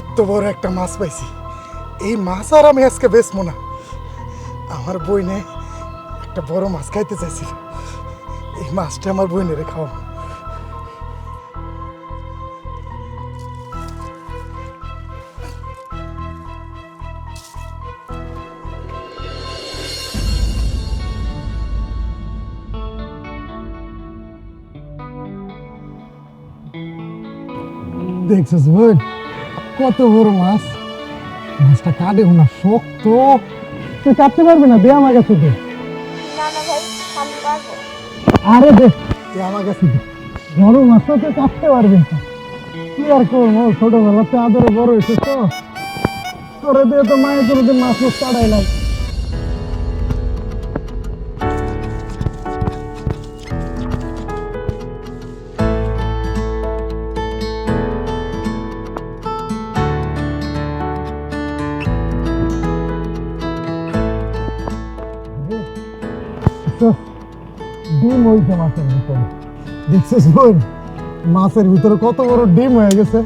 এত বড় একটা মাছ পাইছি। এই মাছ আর আমি আজকে বেচবো না। আমার বইনে একটা বড় মাছ খাইতে চাইছিল। এই মাছটা আমার বইনেরে খাওয়া দেখছিস বোন কত বড় মাছ? মাছটা কাটে না শক্ত। তুই কাটতে পারবি না? দে আমার কাছে দে। না না ভাই আরে দে তুই আমার কাছে দে। বড় মাছ তো তুই কাটতে পারবি না। কি আর করব? ছোটবেলাতে আদরে বড় হয়েছে তো। তোরে দিয়ে তো মায়ের তোর মাছ কাটাইলাম। ডিম হয়েছে মাছের ভিতরে। দেখছিস বোন মাছের ভিতরে কত বড় ডিম হয়ে গেছে।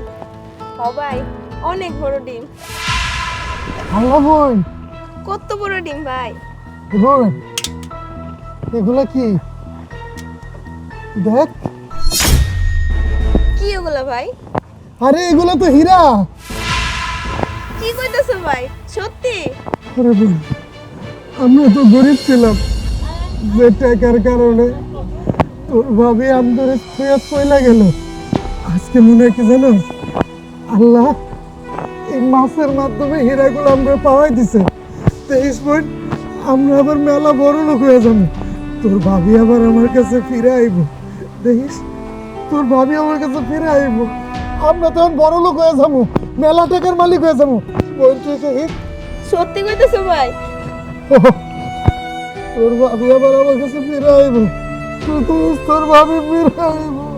ভাই অনেক বড় ডিম। আল্লাহ বোন কত বড় ডিম ভাই? বোন এগুলা কি? দেখ। কি ওগুলো ভাই? আরে এগুলা তো হীরা। কি কইতেছো ভাই? সত্যি? আরে বোন আমরা তো গরিব ছিলাম। যে টাকার কারণে তোর ভাবি আমাদের ছুঁয়ে পয়লা গেল। আজকে মনে হয় কি জানো? আল্লাহ এই মাছের মাধ্যমে হীরাগুলো আমরা পাওয়াই দিছে। তেইশ পয়েন্ট আমরা আবার মেলা বড় লোক হয়ে যাব। তোর ভাবি আবার আমার কাছে ফিরে আইব। দেখিস তোর ভাবি আমার কাছে ফিরে আইব। আমরা তখন বড় লোক হয়ে যাব মেলা টাকার মালিক হয়ে যাব। সত্যি কইতেছো ভাই? তোর ভাবি আবার আমার কাছে ফিরে আইব। তুই দেখিস তোর ভাবি ফিরে আইব।